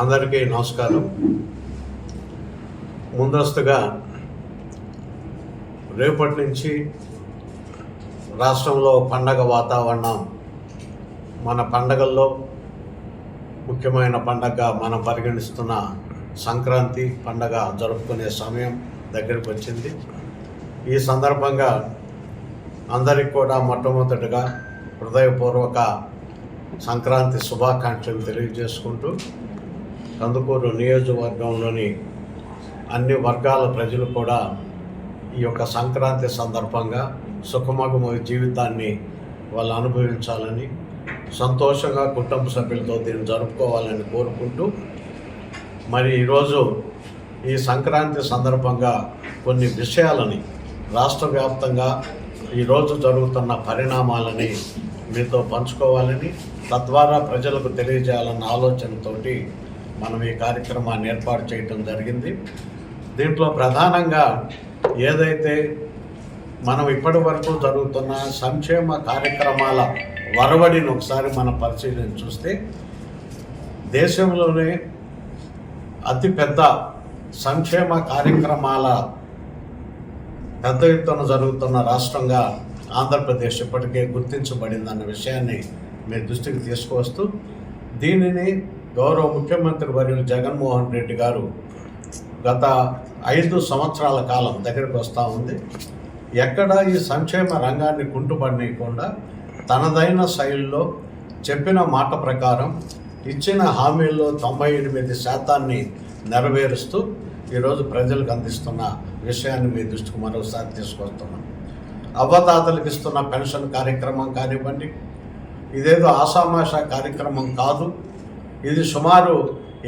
అందరికీ నమస్కారం. ముందస్తుగా రేపటి నుంచి రాష్ట్రంలో పండగ వాతావరణం మన పండగల్లో ముఖ్యమైన పండగ మనం పరిగణిస్తున్న సంక్రాంతి పండగ జరుపుకునే సమయం దగ్గరికి వచ్చింది. ఈ సందర్భంగా అందరికి కూడా మొట్టమొదటిగా హృదయపూర్వక సంక్రాంతి శుభాకాంక్షలు తెలియజేసుకుంటూ కందుకూరు నియోజకవర్గంలోని అన్ని వర్గాల ప్రజలు కూడా ఈ యొక్క సంక్రాంతి సందర్భంగా సుఖమగమ జీవితాన్ని వాళ్ళు అనుభవించాలని సంతోషంగా కుటుంబ సభ్యులతో దీన్ని జరుపుకోవాలని కోరుకుంటూ మరి ఈరోజు ఈ సంక్రాంతి సందర్భంగా కొన్ని విషయాలని రాష్ట్ర వ్యాప్తంగా ఈరోజు జరుగుతున్న పరిణామాలని మీతో పంచుకోవాలని తద్వారా ప్రజలకు తెలియజేయాలన్న ఆలోచనతోటి మనం ఈ కార్యక్రమాన్ని ఏర్పాటు చేయడం జరిగింది. దీంట్లో ప్రధానంగా ఏదైతే మనం ఇప్పటి వరకు జరుగుతున్న సంక్షేమ కార్యక్రమాల వరవడిని ఒకసారి మనం పరిశీలన చూస్తే దేశంలోనే అతిపెద్ద సంక్షేమ కార్యక్రమాల పెద్ద ఎత్తున జరుగుతున్న రాష్ట్రంగా ఆంధ్రప్రదేశ్ ఇప్పటికే గుర్తించబడిందన్న విషయాన్ని మీ దృష్టికి తీసుకువస్తూ దీనిని గౌరవ ముఖ్యమంత్రి వర్యులు జగన్మోహన్ రెడ్డి గారు గత ఐదు సంవత్సరాల కాలం దగ్గరికి వస్తూ ఉంది. ఎక్కడ ఈ సంక్షేమ రంగాన్ని కుంటుపడనీయకుండా తనదైన శైలిలో చెప్పిన మాట ప్రకారం ఇచ్చిన హామీల్లో తొంభై ఎనిమిది శాతాన్ని నెరవేరుస్తూ ఈరోజు ప్రజలకు అందిస్తున్న విషయాన్ని మీ దృష్టికి మరోసారి తీసుకొస్తున్నాం. అవ్వదాతలకు ఇస్తున్న పెన్షన్ కార్యక్రమం కానివ్వండి ఇదేదో ఆషామాషా కార్యక్రమం కాదు. ఇది సుమారు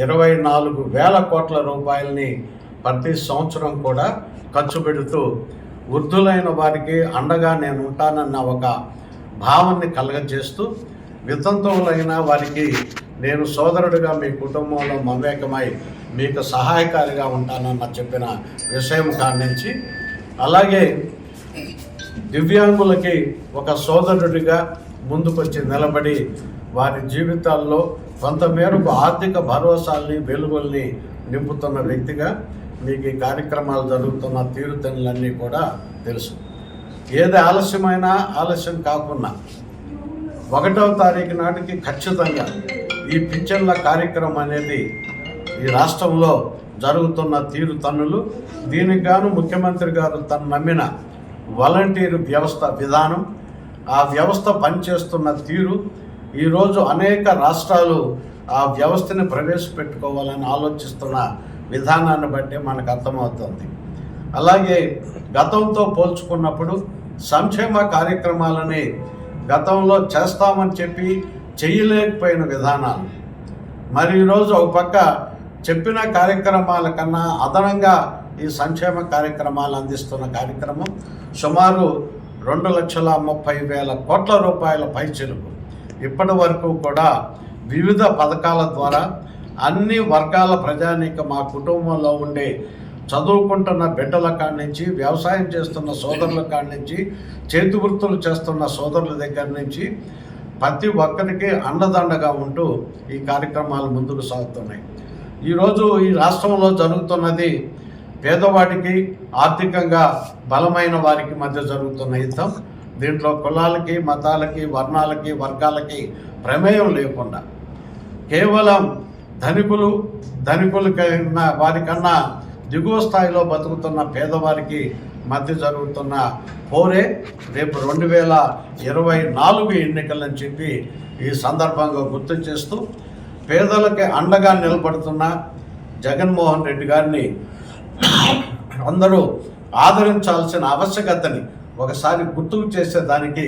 ఇరవై నాలుగు వేల కోట్ల రూపాయలని ప్రతి సంవత్సరం కూడా ఖర్చు పెడుతూ వృద్ధులైన వారికి అండగా నేను ఉంటానన్న ఒక భావాన్ని కలగజేస్తూ వితంతువులైన వారికి నేను సోదరుడిగా మీ కుటుంబంలో మమేకమై మీకు సహాయకారిగా ఉంటానన్న చెప్పిన విషయం కానించి అలాగే దివ్యాంగులకి ఒక సోదరుడిగా ముందుకొచ్చి నిలబడి వారి జీవితాల్లో కొంతమేరకు ఆర్థిక భరోసాల్ని వెలుగుల్ని నింపుతున్న వ్యక్తిగా మీకు ఈ కార్యక్రమాలు జరుగుతున్న తీరుతెన్నులన్నీ కూడా తెలుసు. ఏది ఆలస్యమైనా ఆలస్యం కాకుండా ఒకటవ తారీఖు నాటికి ఖచ్చితంగా ఈ పింఛన్ల కార్యక్రమం అనేది ఈ రాష్ట్రంలో జరుగుతున్న తీరు తన్నులు. దీనికి గాను ముఖ్యమంత్రి గారు తను నమ్మిన వాలంటీర్ వ్యవస్థ విధానం ఆ వ్యవస్థ పనిచేస్తున్న తీరు ఈరోజు అనేక రాష్ట్రాలు ఆ వ్యవస్థని ప్రవేశపెట్టుకోవాలని ఆలోచిస్తున్న విధానాన్ని బట్టి మనకు అర్థమవుతుంది. అలాగే గతంతో పోల్చుకున్నప్పుడు సంక్షేమ కార్యక్రమాలని గతంలో చేస్తామని చెప్పి చేయలేకపోయిన విధానాలు. మరి ఈరోజు ఒక పక్క చెప్పిన కార్యక్రమాల కన్నా అదనంగా ఈ సంక్షేమ కార్యక్రమాలు అందిస్తున్న కార్యక్రమం సుమారు రెండు లక్షల ముప్పై వేల కోట్ల రూపాయల పైచిలుకు ఇప్పటి వరకు కూడా వివిధ పథకాల ద్వారా అన్ని వర్గాల ప్రజానీక మా కుటుంబంలో ఉండే చదువుకుంటున్న బిడ్డల కాడి నుంచి వ్యవసాయం చేస్తున్న సోదరుల కాడి నుంచి చేతి వృత్తులు చేస్తున్న సోదరుల దగ్గర నుంచి ప్రతి ఒక్కరికి అండదండగా ఉంటూ ఈ కార్యక్రమాలు ముందుకు సాగుతున్నాయి. ఈరోజు ఈ రాష్ట్రంలో జరుగుతున్నది పేదవాడికి ఆర్థికంగా బలమైన వారికి మధ్య జరుగుతున్న యుద్ధం. దీంట్లో కులాలకి మతాలకి వర్ణాలకి వర్గాలకి ప్రమేయం లేకుండా కేవలం ధనికులు ధనికులకైనా వారికన్నా దిగువ స్థాయిలో బతుకుతున్న పేదవారికి మధ్య జరుగుతున్న పోరే రేపు రెండు వేల ఇరవై నాలుగు ఎన్నికలని చెప్పి ఈ సందర్భంగా గుర్తు చేస్తూ పేదలకి అండగా నిలబడుతున్న జగన్మోహన్ రెడ్డి గారిని అందరూ ఆదరించాల్సిన ఆవశ్యకతని ఒకసారి గుర్తుకు చేసేదానికి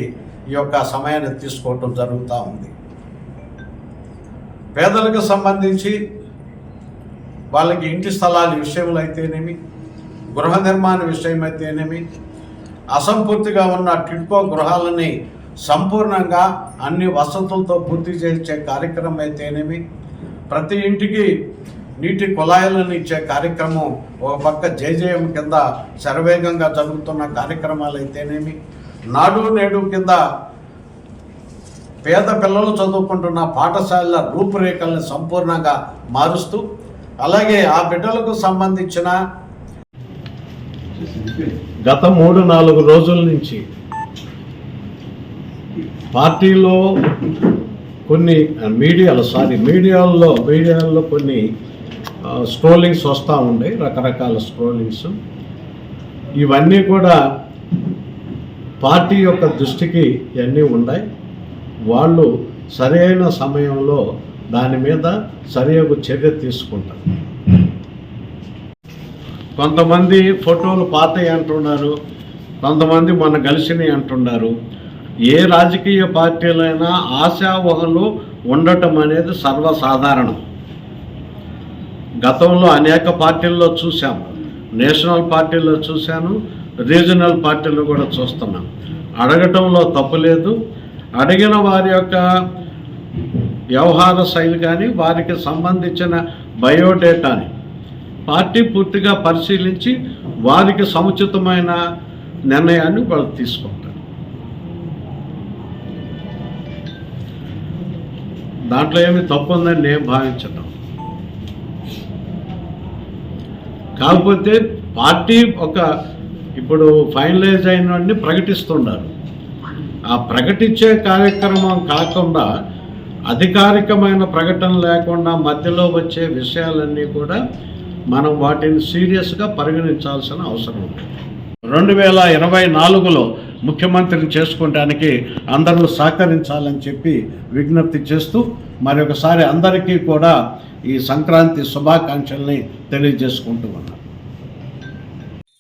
ఈ యొక్క సమయాన్ని తీసుకోవటం జరుగుతూ ఉంది. పేదలకు సంబంధించి వాళ్ళకి ఇంటి స్థలాల విషయంలో అయితేనేమి గృహ నిర్మాణ విషయమైతేనేమి? అసంపూర్తిగా ఉన్న టిడ్కో గృహాలని సంపూర్ణంగా అన్ని వసతులతో పూర్తి చేసే కార్యక్రమం అయితేనేమి ప్రతి ఇంటికి నీటి కుళాయిలను ఇచ్చే కార్యక్రమం ఒక పక్క జేజేఎం కింద శరవేగంగా జరుగుతున్న కార్యక్రమాలు అయితేనేమి నాడు నేడు కింద పేద పిల్లలు చదువుకుంటున్న పాఠశాలల రూపురేఖల్ని సంపూర్ణంగా మారుస్తూ అలాగే ఆ బిడ్డలకు సంబంధించిన గత మూడు నాలుగు రోజుల నుంచి పార్టీలో కొన్ని మీడియాలో సారీ మీడియాల్లో మీడియాల్లో కొన్ని స్క్రోలింగ్స్ వస్తూ ఉండే రకరకాల స్క్రోలింగ్స్. ఇవన్నీ కూడా పార్టీ యొక్క దృష్టికి ఇవన్నీ ఉన్నాయి వాళ్ళు సరైన సమయంలో దాని మీద సరియగు చర్య తీసుకుంటారు. కొంతమంది ఫోటోలు పాతయి అంటున్నారు కొంతమంది మన కలిసినవి అంటున్నారు. ఏ రాజకీయ పార్టీలైనా ఆశావహలు ఉండటం అనేది సర్వసాధారణం. గతంలో అనేక పార్టీల్లో చూసాం నేషనల్ పార్టీల్లో చూశాను రీజనల్ పార్టీలు కూడా చూస్తున్నాం. అడగటంలో తప్పు లేదు. అడిగిన వారి యొక్క వ్యవహార శైలి కానీ వారికి సంబంధించిన బయోడేటాని పార్టీ పూర్తిగా పరిశీలించి వారికి సముచితమైన నిర్ణయాన్ని వాళ్ళు తీసుకుంటారు. దాంట్లో ఏమి తప్పు ఉందని నేను భావించటం కాకపోతే పార్టీ ఒక ఇప్పుడు ఫైనలైజ్ అయినవన్నీ ప్రకటిస్తున్నారు ఆ ప్రకటించే కార్యక్రమం కాకుండా అధికారికమైన ప్రకటన లేకుండా మధ్యలో వచ్చే విషయాలన్నీ కూడా మనం వాటిని సీరియస్గా పరిగణించాల్సిన అవసరం ఉంది. రెండు వేల ఇరవై నాలుగులో ముఖ్యమంత్రిని చేసుకోవడానికి అందరూ సహకరించాలని చెప్పి విజ్ఞప్తి చేస్తూ మరొకసారి అందరికీ కూడా ఈ సంక్రాంతి శుభాకాంక్షల్ని తెలియజేసుకుంటూ ఉన్నాను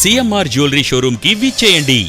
సిఎంఆర్ జ్యువెలరీ షోరూమ్కి విచ్చేయండి.